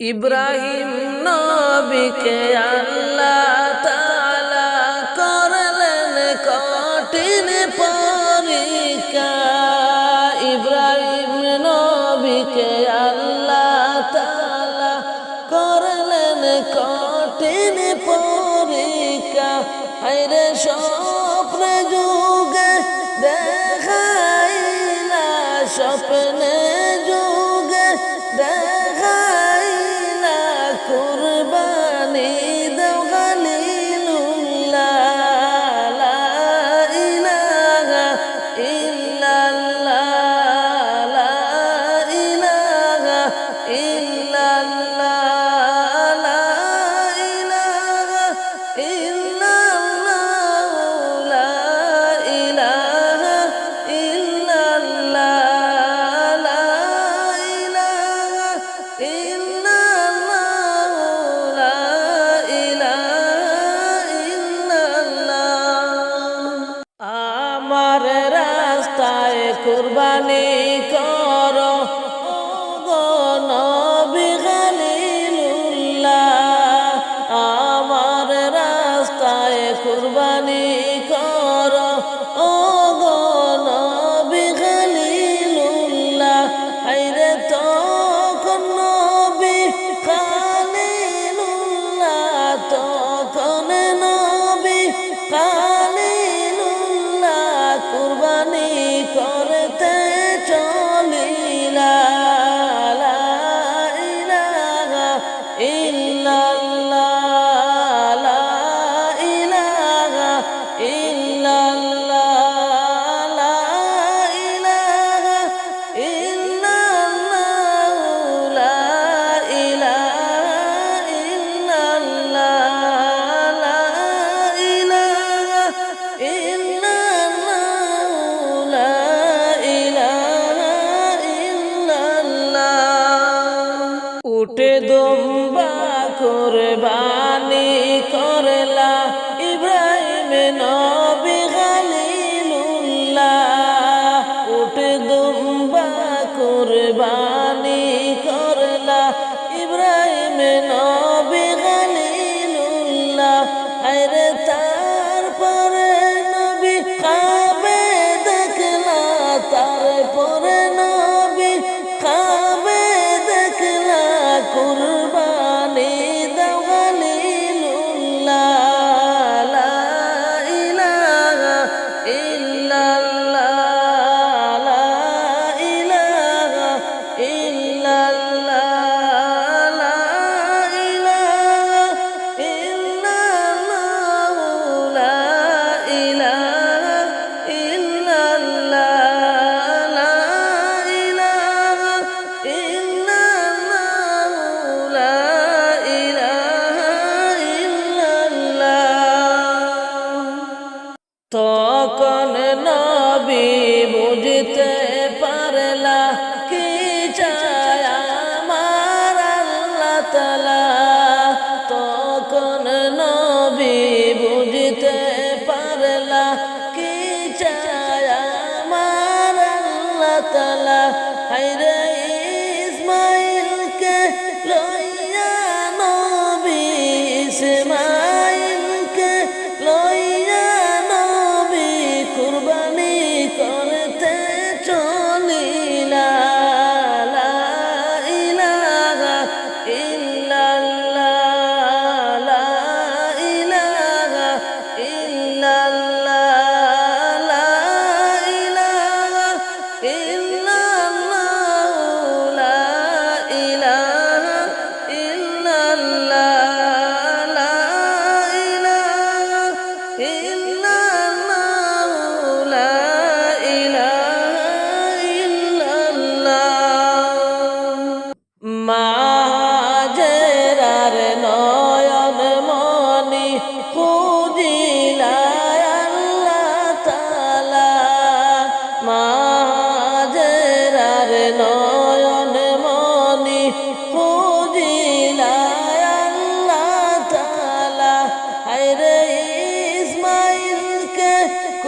ইব্রাহিম নবীকে আল্লাহ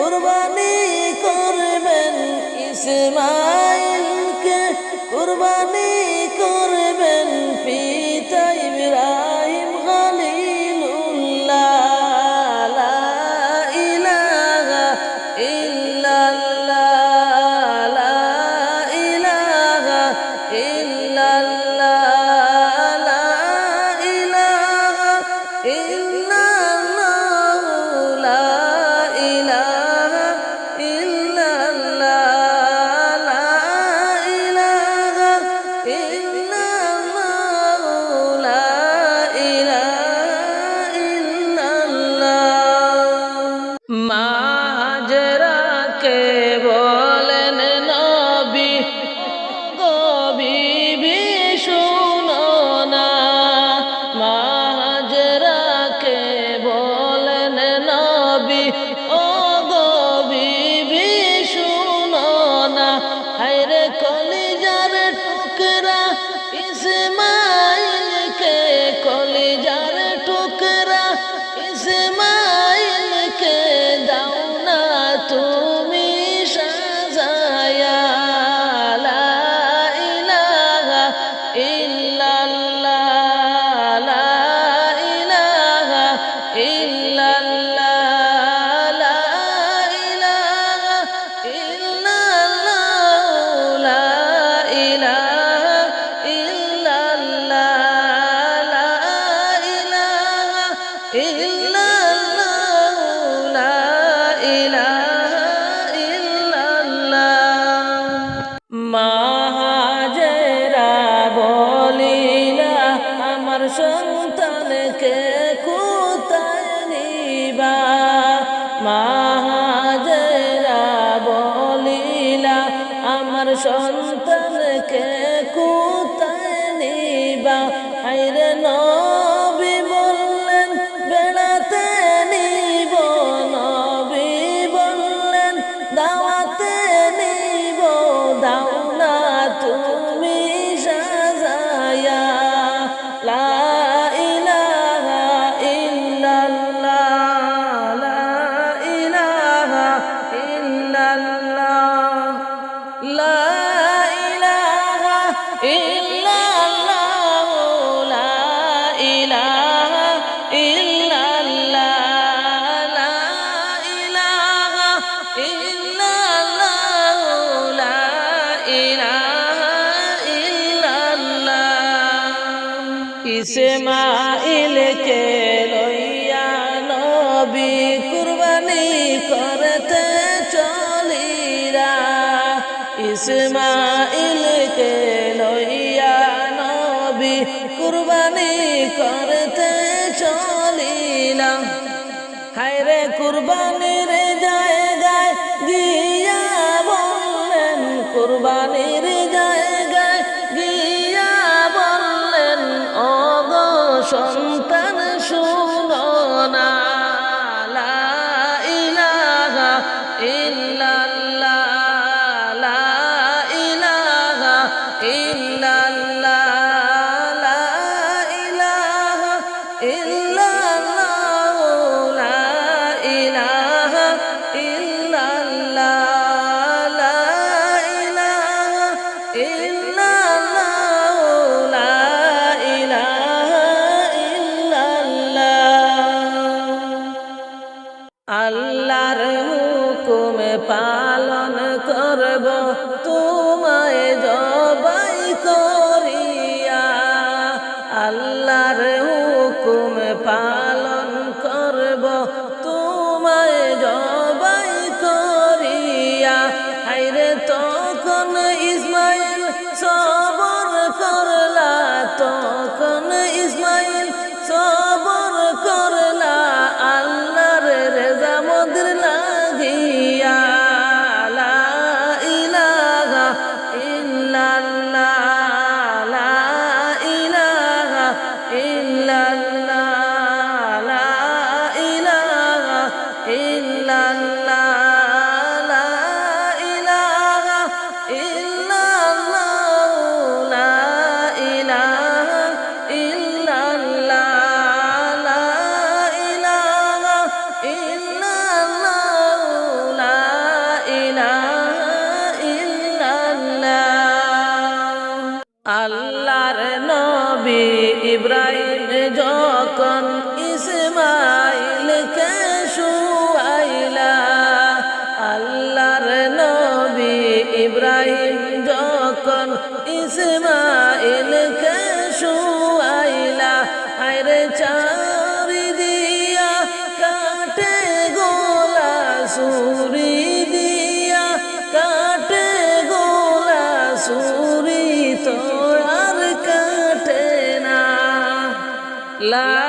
কুরবানি করবেন ইসমাইলকে কুরবানি কুরবানি করতে চলিলাম। হায় রে কুরবানি রে যায় জায়গায় গিয়া বললেন কুরবানি রে যায় গায় গিয়া বললেন, অগ Rupa. সুরি দিয়া কাটে গোলা সুরি তো আর কাটে না। লা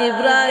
ইব্রাহিম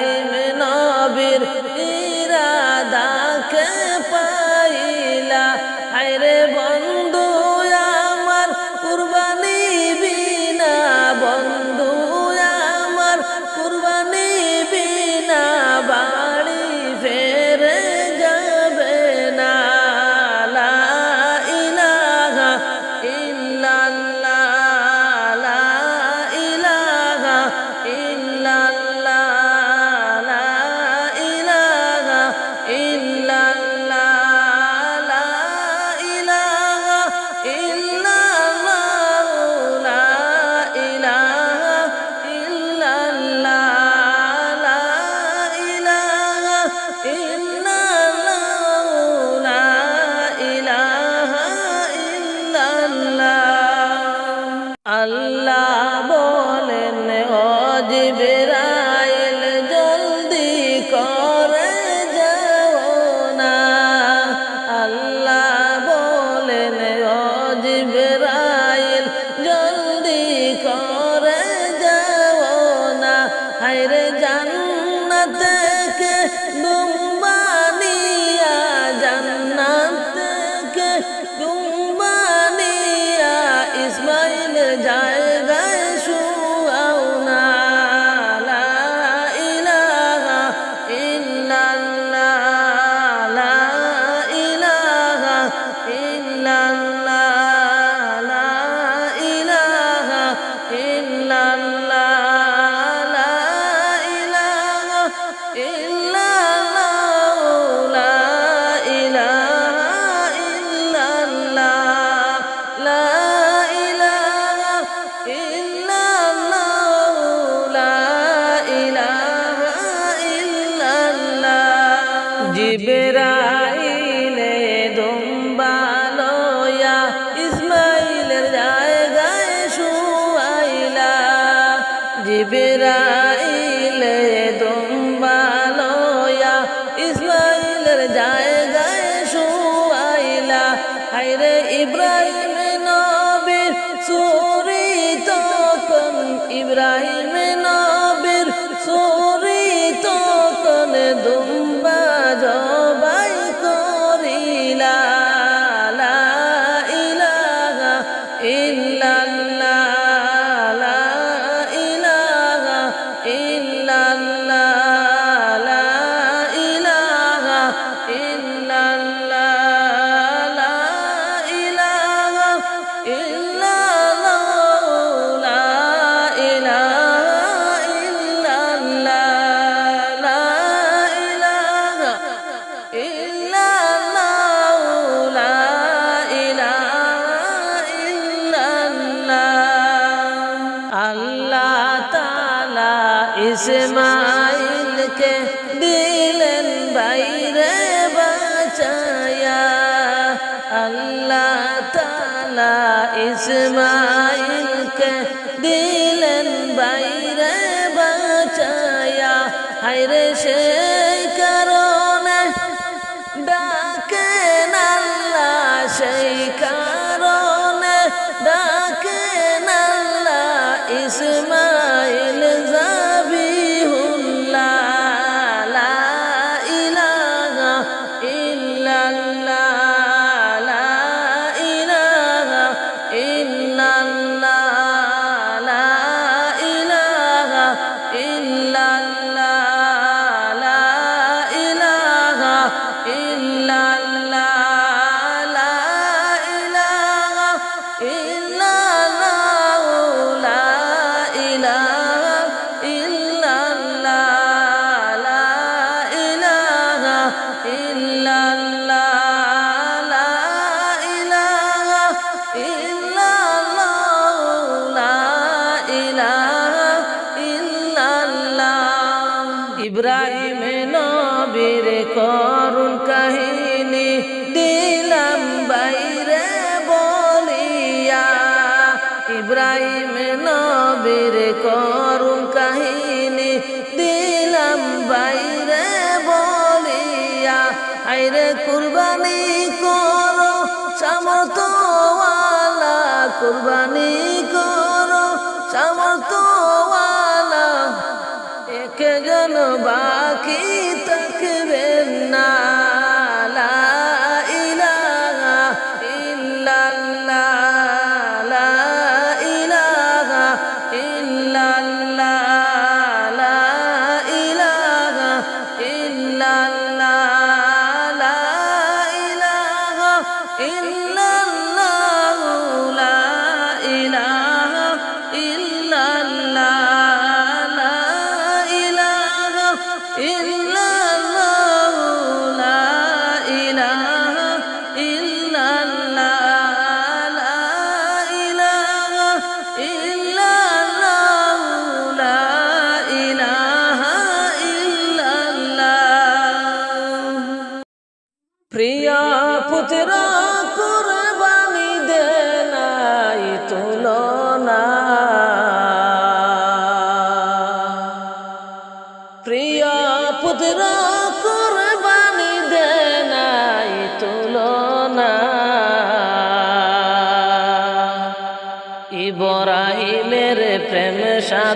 আসমান ইব্রাহিম নবীর করু কাহিনী দিলাম বাইরে বলিয়া, আইরে কুরবানি করো সামর্থ্যওয়ালা কুরবানি করো সামর্থ্যওয়ালা একে গেল বাকি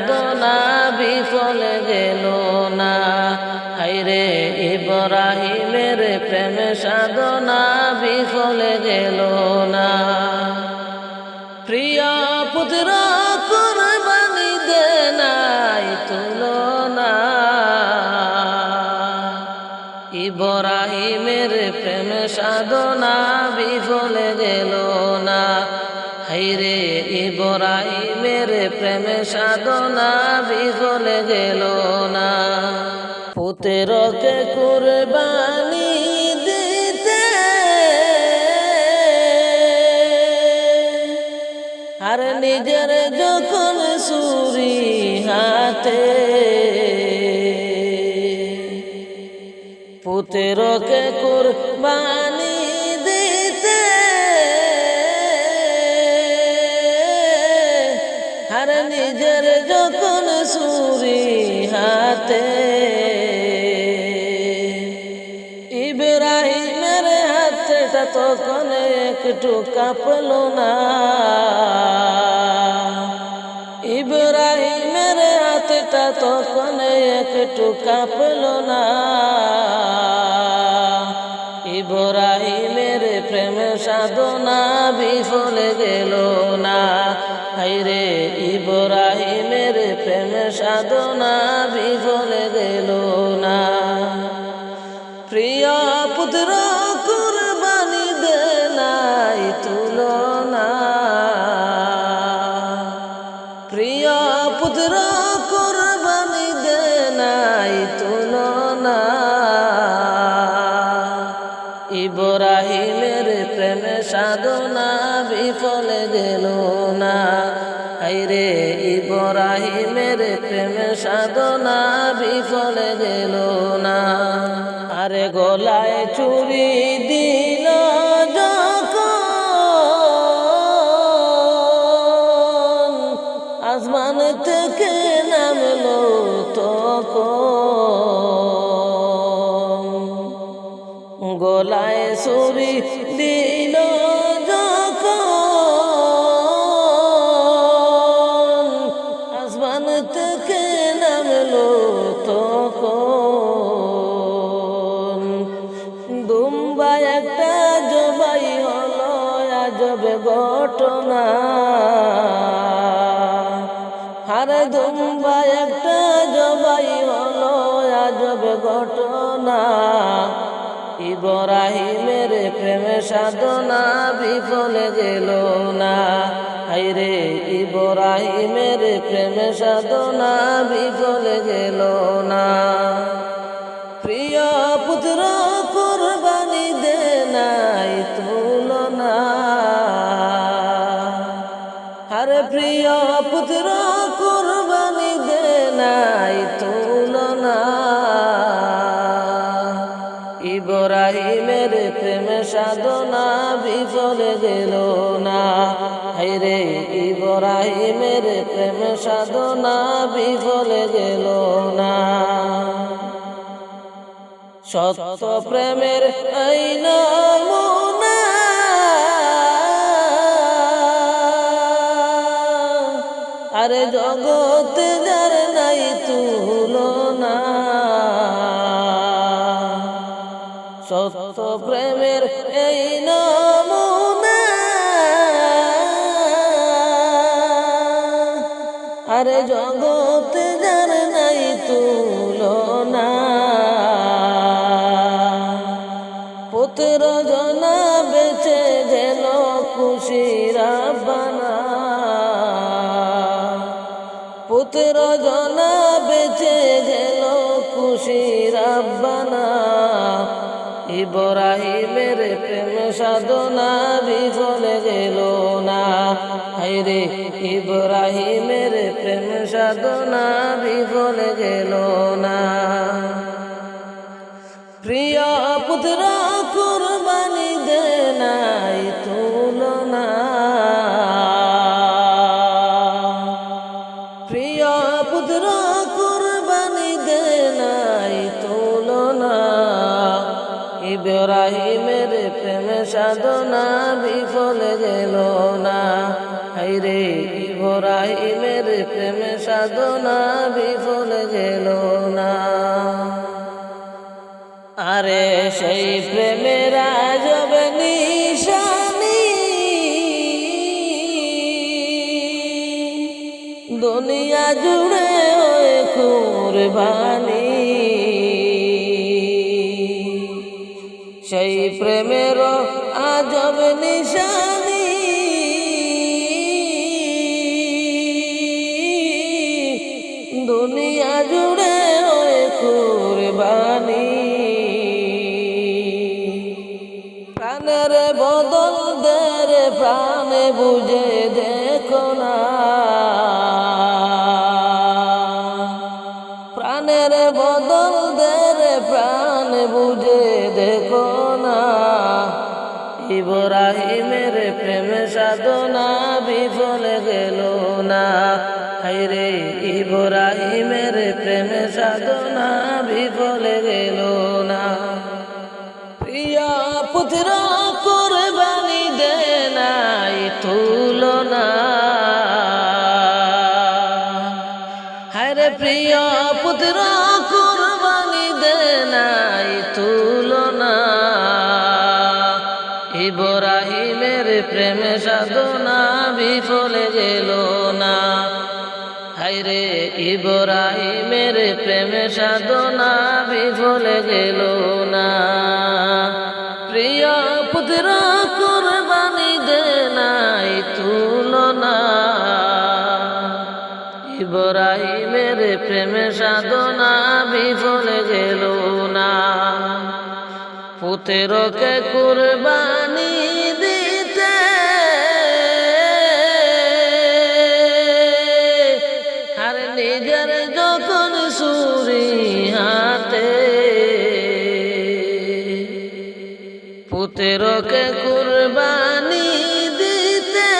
সাধনা বিফল গেল না। হাইরে ইব্রাহিমের প্রেম সাধনা বিফল গেল না। প্রিয় পুত্র ইব্রাহিমের প্রেম সাধনা বিফল গেল না। হাইরে ইব্রাহিম প্রেমে সাধনা বিফলে গেল না। পুতেরকে কুরবানি দিতে। আর নিজের যখন সুরি হাতে। পুতেরকে কুরবানি যখন সুরি হাতে। ইব্রাহিমের হাতটা তখন একটু কাঁপল না। ইব্রাহিমের হাতটা তখন একটু কাঁপল না। ইব্রাহিমের প্রেম সাধনা বিফলে গেল না। হাইরে ইব্রাহিমের প্রেম সাধনা বিফলে গেল না। প্রিয় পুত্র গলায় চুরি পুত্র কুরবানি দে নাই তুলনা। ইব্রাহিমের প্রেম সাধনা বিফল গেল না। হাইরে ইব্রাহিমের প্রেম সাধনা বিফল গেল না। সত্য প্রেমের আইন আরে জগত যার নাই তুলনা। সত্য প্রেমের এই নমুনা। আরে জগত যার নাই তুলনা। ইব্রাহিমের প্রেম সাধনা বিফল গেল না। হাইরে ইব্রাহিমের প্রেম সাধনা বিফল গেল না। প্রিয় পুত্র ইব্রাহিমের প্রেম সাধনা বিফল গেল না। হাইরে ইব্রাহিমের প্রেম সাধনা বিফল গেল না। আরে সেই প্রেমের আজব নিশানি। দুনিয়া জুড়ে ওই কুরবানি প্রাণের বদল দে রে, প্রাণে বুঝে দেখো না। প্রাণের বদল দে রে, প্রাণ বুঝে দেখো না। ইব্রাহিমের প্রেম সাধনা বিফল গেল না। হাইরে ইব্রাহিমের প্রেম সাধনা বিফল গেল না। পুত্র কোরবানি দেনাই তুলনা। হরে প্রিয় পুত্র কোরবানি দেনাই তুলনা। ইবরাহিমের প্রেমে সাধনা বিফলে গেল না। হাইরে ইবরাহিমের প্রেমে সাধনা বিফলে গেল না। কুরবানি দে নাই তুলনা। ইব্রাহিমের প্রেমে সাধনা বিফলে গেল না পুতেরকে কুরবানি পুতেরকে কুরবানি দিতে।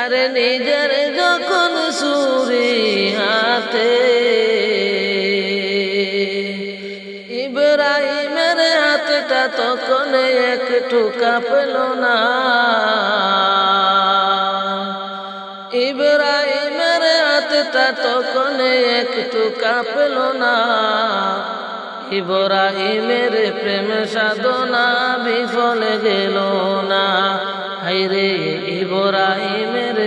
আরে নিজের যখন সুরি হাতে, ইব্রাহিমের হাতটা তখন একটু কাঁপল না। ইব্রাহিমের হাতটা তখন একটু কাঁপল না। ইব্রাহিমের প্রেম সাধনা বিফলে গেল না। হাইরে ইব্রাহিমের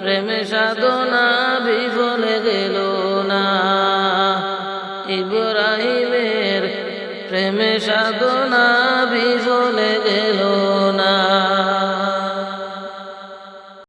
প্রেম সাধনা বিফলে গেল না। ইব্রাহিমের প্রেমে সাধনা বিফলে গেল না